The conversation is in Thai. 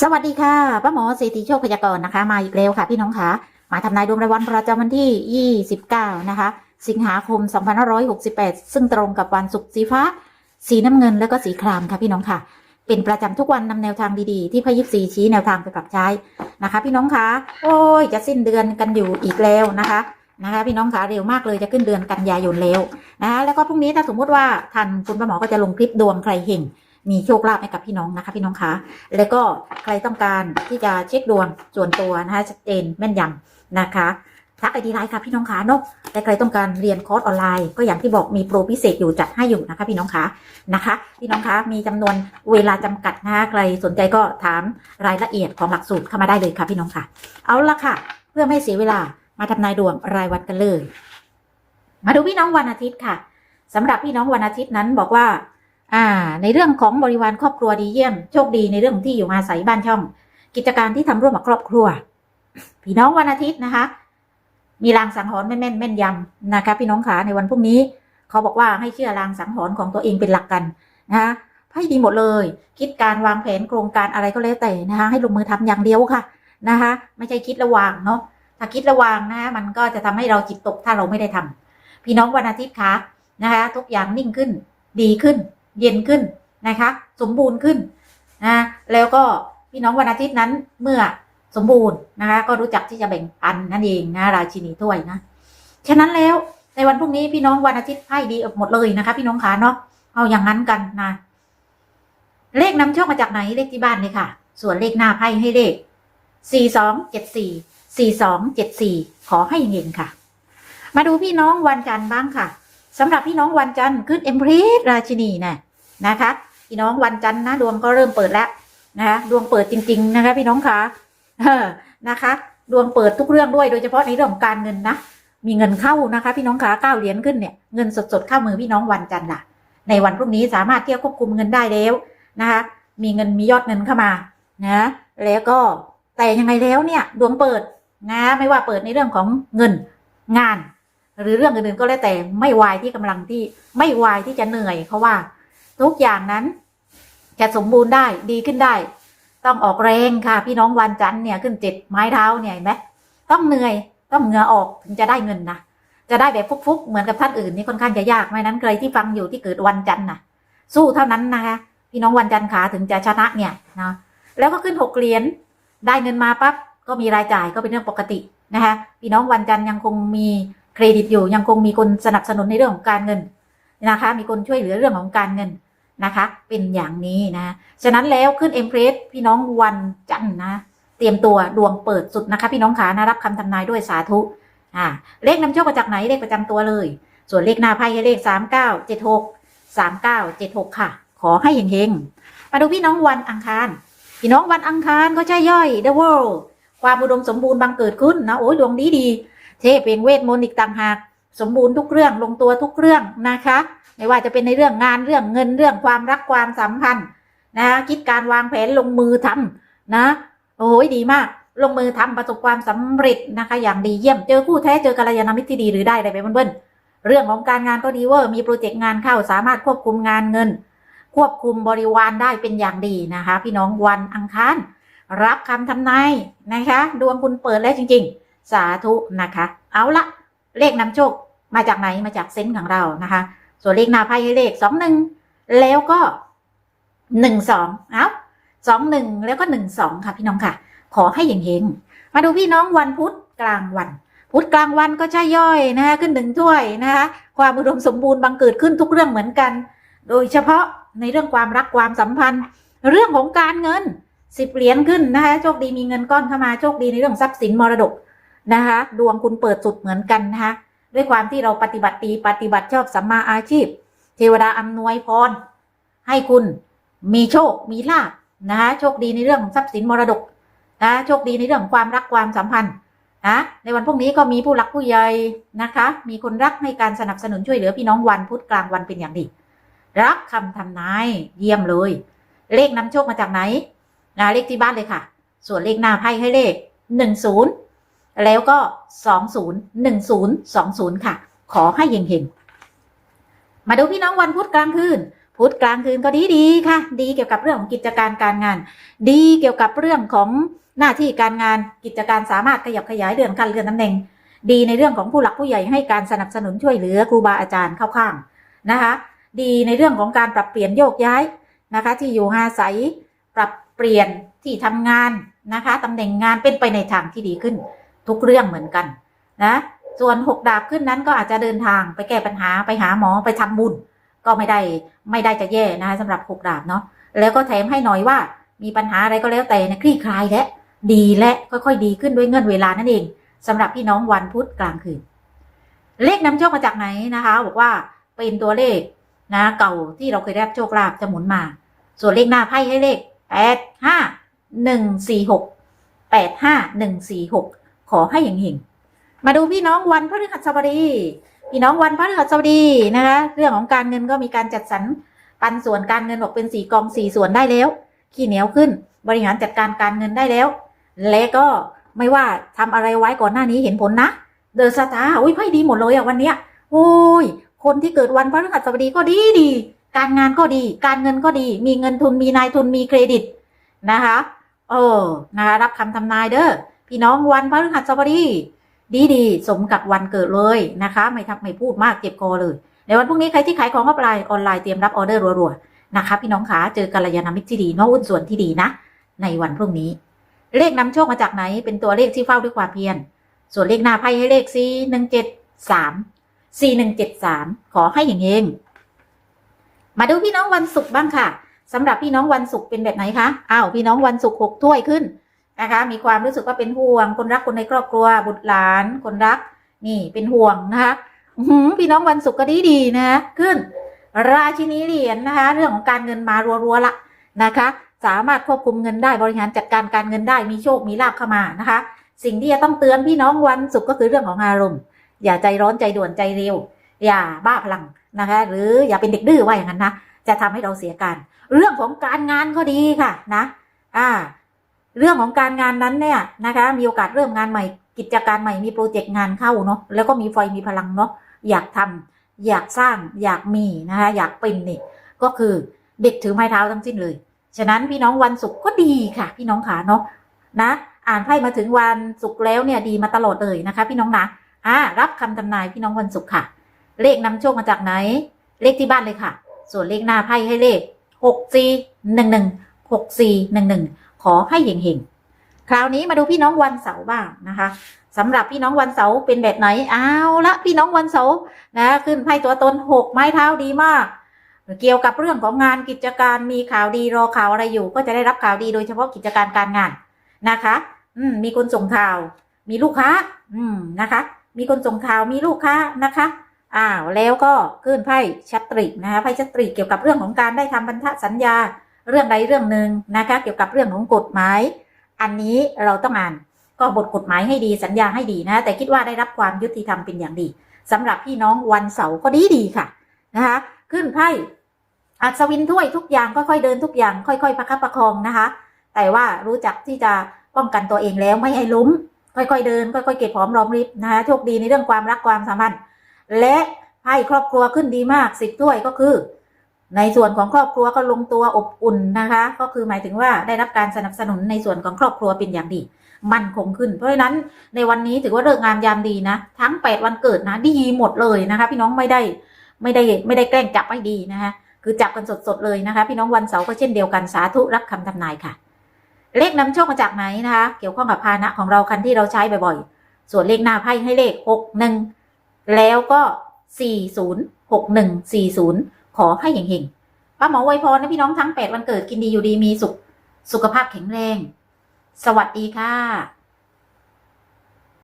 สวัสดีค่ะป้าหมอเศรษฐีโชคพยากรณ์นะคะ มาอีกแล้วค่ะ พี่น้องคะมาทำนายดวงรายวันประจำวันที่ 29 นะคะ สิงหาคม 2568 ซึ่งตรงกับวันศุกร์สีฟ้า สีน้ำเงินแล้วก็สีครามค่ะพี่น้องค่ะ เป็นประจำทุกวันนำแนวทางดีๆ ที่พยิบสีชี้แนวทางไปปรับใช้นะคะ พี่น้องคะโอ้ยจะสิ้นเดือนกันอยู่อีกแล้วนะคะนะคะพี่น้องคะเร็วมากเลยจะขึ้นเดือนกันยายนแล้วนะคะแล้วก็พรุ่งนี้ถ้าสมมุติว่าทันคุณป้าหมอก็จะลงคลิปดวงใครเห่ง มีโชคลาภให้กับพี่น้องนะคะ พี่น้องคะแล้วก็ใครต้องการที่จะเช็คดวงส่วนตัวนะคะชัดเจนแม่นยำนะคะทักไอดีไลน์ค่ะพี่น้องคะเนอะแต่ใครต้องการเรียนคอร์สออนไลน์ ก็อย่างที่บอกมีโปรพิเศษอยู่จัดให้อยู่นะคะ พี่น้องคะนะคะ พี่น้องคะมีจำนวนเวลาจำกัดนะคะใครสนใจก็ถามรายละเอียดของหลักสูตรเข้ามาได้เลยค่ะพี่น้องค่ะ เอาละค่ะ เพื่อไม่เสียเวลามาทำนายดวงรายวันกันเลย มาดูพี่น้องวันอาทิตย์ค่ะสำหรับพี่น้องวันอาทิตย์นั้นบอกว่า อ่า ในเรื่องของบริวารครอบครัวดีเยี่ยม โชคดีในเรื่องที่อยู่อาศัยบ้านช่อง กิจการที่ทำร่วมกับครอบครัว พี่น้องวันอาทิตย์นะคะ มีรางสังหรณ์แม่นแม่นแม่นยำนะคะ พี่น้องขาในวันพรุ่งนี้ เขาบอกว่าให้เชื่อรางสังหรณ์ของตัวเองเป็นหลักกันนะคะให้ดีหมดเลย คิดการวางแผนโครงการอะไรก็แล้วแต่นะคะ ให้ลงมือทำอย่างเดียวค่ะนะคะ ไม่ใช่คิดระวางเนาะถ้าคิดระวางนะคะมันก็จะทำให้เราจิตตกถ้าเราไม่ได้ทำพี่น้องวันอาทิตย์คะนะคะ ทุกอย่างนิ่งขึ้น ดีขึ้น เย็นขึ้นนะคะ สมบูรณ์ขึ้นนะแล้วก็พี่น้องวันอาทิตย์นั้นเมื่อสมบูรณ์นะคะ ก็รู้จักที่จะแบ่งปันนั่นเองนะราชินีถ้วยนะฉะนั้นแล้วในวันพรุ่งนี้พี่น้องวันอาทิตย์ไพ่ดีหมดเลยนะคะ พี่น้องขาเนาะเอาอย่างนั้นกันนะเลขนำโชคมาจากไหนเลขที่บ้านเลยค่ะ ส่วนเลขหน้าไพ่ให้เลขสี่สองเจ็ดสี่สี่สองเจ็ดสี่ขอให้เห็นค่ะ มาดูพี่น้องวันจันทร์บ้างค่ะสำหรับพี่น้องวันจันทร์ขึ้นเอ็มพรีสราชินีนะ นะคะพี่น้องวันจันทร์นะดวงก็เริ่มเปิดแล้วนะคะดวงเปิดจริง ๆ นะคะ พี่น้องคะนะคะ ดวงเปิดทุกเรื่องด้วยโดยเฉพาะในเรื่องของการเงินนะมีเงินเข้านะคะ พี่น้องคะก้าเหรียญขึ้นเนี่ยเงินสดๆเข้ามือพี่น้องวันจันทร์ล่ะ ในวันพรุ่งนี้สามารถเที่ยวควบคุมเงินได้แล้วนะคะ มีเงินมียอดเงินเข้ามานะแล้วก็แต่ยังไงแล้วเนี่ย ดวงเปิดนะไม่ว่าเปิดในเรื่องของเงินงาน หรือเรื่องอื่นๆก็แล้วแต่ไม่วายที่กำลังที่ไม่วายที่จะเหนื่อยเขาว่า ทุกอย่างนั้นจะสมบูรณ์ได้ดีขึ้นได้ ต้องออกแรงค่ะ พี่น้องวันจันทร์เนี่ยขึ้นเจ็ดไม้เท้าเนี่ยเห็นไหมต้องเหนื่อยต้องเหงื่อออกถึงจะได้เงินนะจะได้แบบฟุกๆเหมือนกับท่านอื่นนี่ค่อนข้างจะยากไม่นั้นใครที่ฟังอยู่ที่เกิดวันจันทร์นะสู้เท่านั้นนะคะ พี่น้องวันจันทร์ขาถึงจะชนะเนี่ยนะแล้วก็ขึ้นหกเหรียญได้เงินมาปั๊บก็มีรายจ่ายก็เป็นเรื่องปกตินะคะพี่น้องวันจันทร์ยังคงมีเครดิตอยู่ยังคงมีคนสนับสนุนในเรื่องของการเงินนะคะ มีคนช่วยเหลือเรื่องของการเงิน นะคะ เป็นอย่างนี้นะ ฉะนั้นแล้วขึ้นเอ็มเพรสพี่น้องวันจันทร์นะ เตรียมตัวดวงเปิดสุดนะคะ พี่น้องขานะรับคำทำนายด้วยสาธุอ่าเลขนำโชคมาจากไหนเลขประจำตัวเลย ส่วนเลขหน้าไพ่ให้เลขสามเก้าเจ็ดหกสามเก้าเจ็ดหกค่ะ ขอให้เฮงๆมาดูพี่น้องวันอังคาร พี่น้องวันอังคารก็ใช่ย่อย The World ความอุดมสมบูรณ์บังเกิดขึ้นนะโอ้ยดวงดีดีเทพเองเวทมนต์อีกต่างหาก สมบูรณ์ทุกเรื่องลงตัวทุกเรื่องนะคะ ไม่ว่าจะเป็นในเรื่องงานเรื่องเงินเรื่องความรักความสัมพันธ์นะคิดการวางแผนลงมือทำนะโอ้ยดีมาก ลงมือทำประสบความสำเร็จนะคะ อย่างดีเยี่ยมเจอคู่แท้เจอกัลยาณมิตรที่ดีหรือได้อะไรไปเบิ้ลเรื่องของการงานก็ดีเวอร์มีโปรเจกต์งานเข้าสามารถควบคุมงานเงิน ควบคุมบริวารได้เป็นอย่างดีนะคะ พี่น้องวันอังคารรับคำทำนายนะคะ ดวงคุณเปิดแล้วจริง ๆ สาธุนะคะ เอาละเลขนำโชค มาจากไหนมาจากเซนส์ของเรานะคะ ส่วนเลขหน้าไพ่ให้เลขสองหนึ่งแล้วก็หนึ่งสองเอาสองหนึ่งแล้วก็หนึ่งสองค่ะพี่น้องค่ะ ขอให้เฮงมาดูพี่น้องวันพุธกลางวันพุธกลางวันก็ใช่ย่อยนะคะขึ้นหนึ่งถ้วยนะคะความอุดมสมบูรณ์บังเกิดขึ้นทุกเรื่องเหมือนกัน โดยเฉพาะในเรื่องความรักความสัมพันธ์ เรื่องของการเงินสิบเหรียญขึ้นนะคะโชคดีมีเงินก้อนเข้ามาโชคดีในเรื่องทรัพย์สินมรดกนะคะ ดวงคุณเปิดสุดเหมือนกันนะคะ ด้วยความที่เราปฏิบัติดีปฏิบัติชอบสัมมาอาชีพ เทวดาอำนวยพร ให้คุณมีโชคมีลาภนะคะโชคดีในเรื่องทรัพย์สินมรดกนะโชคดีในเรื่องความรักความสัมพันธ์นะในวันพรุ่งนี้ก็มีผู้รักผู้ใหญ่นะคะ มีคนรักให้การสนับสนุนช่วยเหลือพี่น้องวันพุธกลางวันเป็นอย่างดี รับคำทำนายเยี่ยมเลย เลขนำโชคมาจากไหนนะเลขที่บ้านเลยค่ะ ส่วนเลขหน้าไพ่ให้เลขหนึ่งศูนย์ แล้วก็สองศูนย์หนึ่งศูนย์สองศูนย์ค่ะ ขอให้เฮงๆ มาดูพี่น้องวันพุธกลางคืน พุธกลางคืนก็ดีดีค่ะ ดีเกี่ยวกับเรื่องของกิจการการงาน ดีเกี่ยวกับเรื่องของหน้าที่การงาน กิจการสามารถขยับขยายเดือนขั้นเลื่อนตำแหน่ง ดีในเรื่องของผู้หลักผู้ใหญ่ให้การสนับสนุนช่วยเหลือครูบาอาจารย์เข้าข้างนะคะ ดีในเรื่องของการปรับเปลี่ยนโยกย้ายนะคะ ที่อยู่อาศัยปรับเปลี่ยนที่ทำงานนะคะตำแหน่งงานเป็นไปในทางที่ดีขึ้น ทุกเรื่องเหมือนกันนะส่วนหกดาบขึ้นนั้นก็อาจจะเดินทางไปแก้ปัญหาไปหาหมอไปทำบุญ ก็ไม่ได้ไม่ได้จะแย่นะคะสำหรับหกดาบเนาะแล้วก็แถมให้หน่อยว่า มีปัญหาอะไรก็แล้วแต่นะคลี่คลายและดีและค่อยๆ ดีขึ้นด้วยเงื่อนเวลานั่นเองสำหรับพี่น้องวันพุธกลางคืน เลขนำโชคมาจากไหนนะคะ บอกว่าเป็นตัวเลขนะเก่าที่เราเคยได้รับโชคลาภจะหมุนมา ส่วนเลขหน้าไพ่ให้เลขแปดห้าหนึ่งสี่หกแปดห้าหนึ่งสี่หก ขอให้อย่างหิ่งมาดูพี่น้องวันพฤหัสบดีพี่น้องวันพฤหัสบดีนะคะ เรื่องของการเงินก็มีการจัดสรรปันส่วนการเงินออกเป็นสี่กองสี่ส่วนได้แล้ว ขี้เหนียวขึ้น บริหารจัดการการเงินได้แล้ว และก็ไม่ว่าทำอะไรไว้ก่อนหน้านี้เห็นผลนะ เดอะสตาร์อุ้ยไพ่ดีหมดเลยอะวันเนี้ยโอ้ย คนที่เกิดวันพฤหัสบดีก็ดีดี การงานก็ดี การเงินก็ดี มีเงินทุนมีนายทุนมีเครดิตนะคะ เออนะคะรับคำทำนายเด้อ พี่น้องวันพฤหัสบดี ดีดีสมกับวันเกิดเลยนะคะ ไม่ทักไม่พูดมากเจ็บคอเลย ในวันพรุ่งนี้ใครที่ขายของออฟไลน์ออนไลน์เตรียมรับออเดอร์รัวๆนะคะ พี่น้องขาเจอกัลยาณมิตรที่ดีน้องหุ้นส่วนที่ดีนะ ในวันพรุ่งนี้ เลขนำโชคมาจากไหน เป็นตัวเลขที่เฝ้าด้วยความเพียรส่วนเลขหน้าไพ่ให้เลขสี่หนึ่งเจ็ดสามสี่หนึ่งเจ็ดสามขอให้อย่างเองมาดูพี่น้องวันศุกร์บ้างค่ะสำหรับพี่น้องวันศุกร์เป็นแบบไหนคะอ้าวพี่น้องวันศุกร์หกถ้วยขึ้น นะคะ มีความรู้สึกว่าเป็นห่วง คนรักคนในครอบครัว บุตรหลาน คนรัก นี่เป็นห่วงนะคะพี่น้องวันศุกร์ก็ดีดีนะ ขึ้น ราชินีเหรียญนะคะ เรื่องของการเงินมารัวๆละนะคะ สามารถควบคุมเงินได้บริหารจัดการการเงินได้มีโชคมีลาภเข้ามานะคะ สิ่งที่จะต้องเตือนพี่น้องวันศุกร์ก็คือเรื่องของอารมณ์ อย่าใจร้อนใจด่วนใจเร็ว อย่าบ้าพลังนะคะ หรืออย่าเป็นเด็กดื้อว่าอย่างนั้นนะจะทำให้เราเสียการ เรื่องของการงานก็ดีค่ะนะ อ่า เรื่องของการงานนั้นเนี่ยนะคะ มีโอกาสเริ่มงานใหม่ กิจการใหม่มีโปรเจกต์งานเข้าเนาะแล้วก็มีไฟมีพลังเนาะอยากทำอยากสร้างอยากมีนะคะอยากเป็นนี่ก็คือเด็กถือไม้เท้าทั้งสิ้นเลย ฉะนั้นพี่น้องวันศุกร์ก็ดีค่ะ พี่น้องขาเนาะนะ อ่านไพ่มาถึงวันศุกร์แล้วเนี่ยดีมาตลอดเลยนะคะ พี่น้องนะอ่ารับคำทำนายพี่น้องวันศุกร์ค่ะ เลขนำโชคมาจากไหน เลขที่บ้านเลยค่ะ ส่วนเลขหน้าไพ่ให้เลขหกสี่หนึ่งหนึ่งหกสี่หนึ่งหนึ่ง ขอให้เฮงๆ คราวนี้มาดูพี่น้องวันเสาร์บ้างนะคะสำหรับพี่น้องวันเสาร์เป็นแบบไหนเอาละพี่น้องวันเสาร์นะขึ้นไพ่ตัวตนหกไม้เท้าดีมาก เกี่ยวกับเรื่องของงานกิจการมีข่าวดีรอข่าวอะไรอยู่ ก็จะได้รับข่าวดีโดยเฉพาะกิจการการงานนะคะ อืมมีคนส่งข่าว มีลูกค้า อืมนะคะ มีคนส่งข่าวมีลูกค้านะคะอ้าวแล้วก็ขึ้นไพ่ชัตรินะคะไพ่ชัตริเกี่ยวกับเรื่องของการได้ทำพันธสัญญา เรื่องใดเรื่องหนึ่งนะคะ เกี่ยวกับเรื่องของกฎหมาย อันนี้เราต้องอ่านก็บทกฎหมายให้ดีสัญญาให้ดีนะ แต่คิดว่าได้รับความยุติธรรมเป็นอย่างดีสำหรับพี่น้องวันเสาร์ก็ดีดีค่ะนะคะ ขึ้นไพ่อัศวินถ้วยทุกอย่างค่อยๆเดินทุกอย่าง ค่อยๆประคับประคองนะคะ แต่ว่ารู้จักที่จะป้องกันตัวเองแล้วไม่ให้ล้มค่อยๆเดินค่อยๆเก็บหอมรอมริบนะคะโชคดีในเรื่องความรักความสัมพันธ์และไพ่ครอบครัวขึ้นดีมากสิบถ้วยก็คือ ในส่วนของครอบครัวก็ลงตัวอบอุ่นนะคะ ก็คือหมายถึงว่าได้รับการสนับสนุนในส่วนของครอบครัวเป็นอย่างดีมั่นคงขึ้น เพราะฉะนั้นในวันนี้ถือว่าเลิกงามยามดีนะ ทั้งแปดวันเกิดนะดีหมดเลยนะคะ พี่น้องไม่ได้ไม่ได้ไม่ได้แกล้งจับไม่ดีนะคะคือจับกันสดๆเลยนะคะ พี่น้องวันเสาร์ก็เช่นเดียวกันสาธุรับคำทำนายค่ะ เลขนำโชคมาจากไหนนะคะ เกี่ยวข้องกับพานะของเราคันที่เราใช้บ่อยๆ ส่วนเลขหน้าไพ่ให้เลขหกหนึ่งแล้วก็สี่ศูนย์หกหนึ่งสี่ศูนย์ ขอให้เฮงๆป้าหมอไวยพรนะพี่น้องทั้งแปดวันเกิดกินดีอยู่ดีมีสุข สุขภาพแข็งแรง สวัสดีค่ะ